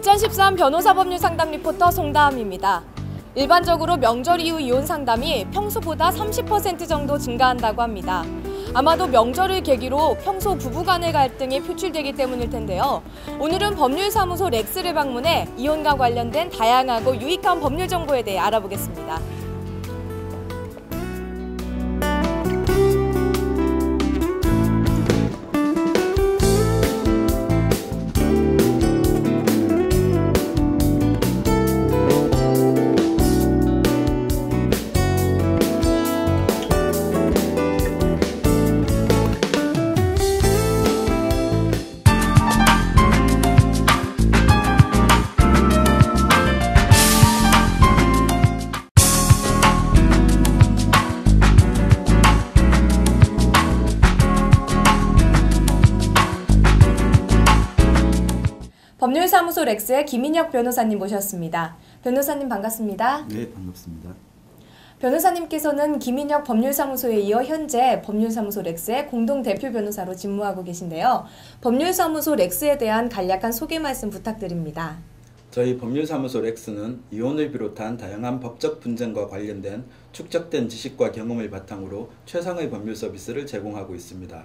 2013 변호사 법률 상담 리포터 송다함입니다. 일반적으로 명절 이후 이혼 상담이 평소보다 30% 정도 증가한다고 합니다. 아마도 명절을 계기로 평소 부부 간의 갈등이 표출되기 때문일 텐데요. 오늘은 법률사무소 렉스를 방문해 이혼과 관련된 다양하고 유익한 법률 정보에 대해 알아보겠습니다. 법률사무소 렉스의 김인혁 변호사님 모셨습니다. 변호사님 반갑습니다. 네, 반갑습니다. 변호사님께서는 김인혁 법률사무소에 이어 현재 법률사무소 렉스의 공동 대표 변호사로 직무하고 계신데요. 법률사무소 렉스에 대한 간략한 소개 말씀 부탁드립니다. 저희 법률사무소 렉스는 이혼을 비롯한 다양한 법적 분쟁과 관련된 축적된 지식과 경험을 바탕으로 최상의 법률 서비스를 제공하고 있습니다.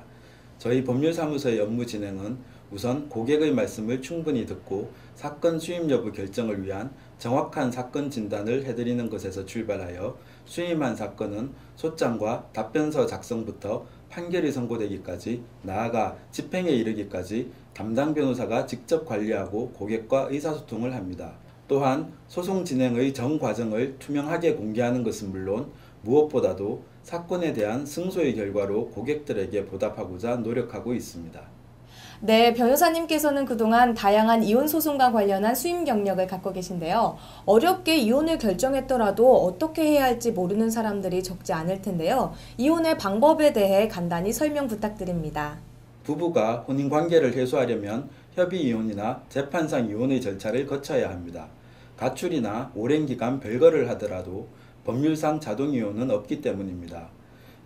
저희 법률사무소의 업무 진행은 우선 고객의 말씀을 충분히 듣고 사건 수임 여부 결정을 위한 정확한 사건 진단을 해드리는 것에서 출발하여 수임한 사건은 소장과 답변서 작성부터 판결이 선고되기까지 나아가 집행에 이르기까지 담당 변호사가 직접 관리하고 고객과 의사소통을 합니다. 또한 소송 진행의 전 과정을 투명하게 공개하는 것은 물론 무엇보다도 사건에 대한 승소의 결과로 고객들에게 보답하고자 노력하고 있습니다. 네, 변호사님께서는 그동안 다양한 이혼 소송과 관련한 수임 경력을 갖고 계신데요. 어렵게 이혼을 결정했더라도 어떻게 해야 할지 모르는 사람들이 적지 않을 텐데요. 이혼의 방법에 대해 간단히 설명 부탁드립니다. 부부가 혼인 관계를 해소하려면 협의 이혼이나 재판상 이혼의 절차를 거쳐야 합니다. 가출이나 오랜 기간 별거를 하더라도 법률상 자동 이혼은 없기 때문입니다.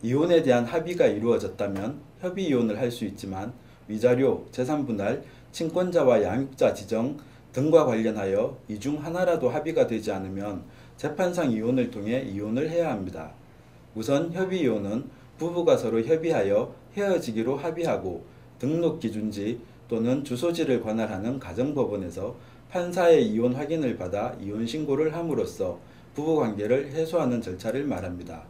이혼에 대한 합의가 이루어졌다면 협의 이혼을 할 수 있지만 위자료, 재산분할, 친권자와 양육자 지정 등과 관련하여 이 중 하나라도 합의가 되지 않으면 재판상 이혼을 통해 이혼을 해야 합니다. 우선 협의 이혼은 부부가 서로 협의하여 헤어지기로 합의하고 등록 기준지 또는 주소지를 관할하는 가정법원에서 판사의 이혼 확인을 받아 이혼 신고를 함으로써 부부 관계를 해소하는 절차를 말합니다.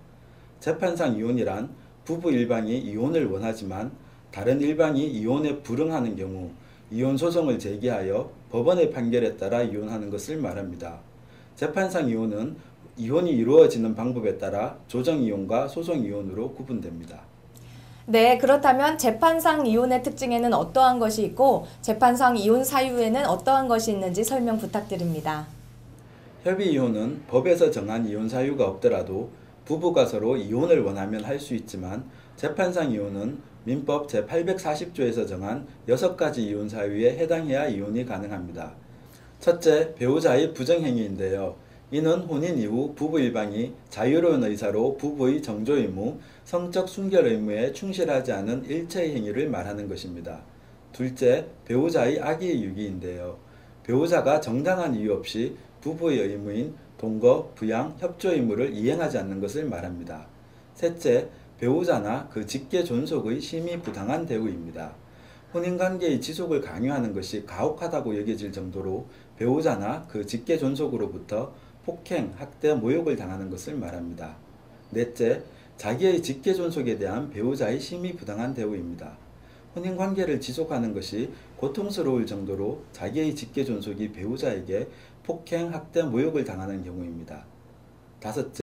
재판상 이혼이란 부부 일방이 이혼을 원하지만 다른 일방이 이혼에 불응하는 경우 이혼 소송을 제기하여 법원의 판결에 따라 이혼하는 것을 말합니다. 재판상 이혼은 이혼이 이루어지는 방법에 따라 조정 이혼과 소송 이혼으로 구분됩니다. 네, 그렇다면 재판상 이혼의 특징에는 어떠한 것이 있고 재판상 이혼 사유에는 어떠한 것이 있는지 설명 부탁드립니다. 협의 이혼은 법에서 정한 이혼 사유가 없더라도 부부가 서로 이혼을 원하면 할 수 있지만 재판상 이혼은 민법 제840조에서 정한 6가지 이혼 사유에 해당해야 이혼이 가능합니다. 첫째, 배우자의 부정행위인데요. 이는 혼인 이후 부부 일방이 자유로운 의사로 부부의 정조 의무, 성적 순결 의무에 충실하지 않은 일체의 행위를 말하는 것입니다. 둘째, 배우자의 악의 유기인데요. 배우자가 정당한 이유 없이 부부의 의무인 동거, 부양, 협조 의무를 이행하지 않는 것을 말합니다. 셋째, 배우자나 그 직계 존속의 심히 부당한 대우입니다. 혼인관계의 지속을 강요하는 것이 가혹하다고 여겨질 정도로 배우자나 그 직계 존속으로부터 폭행, 학대, 모욕을 당하는 것을 말합니다. 넷째, 자기의 직계 존속에 대한 배우자의 심히 부당한 대우입니다. 혼인 관계를 지속하는 것이 고통스러울 정도로 자기의 직계 존속이 배우자에게 폭행, 학대, 모욕을 당하는 경우입니다. 다섯째,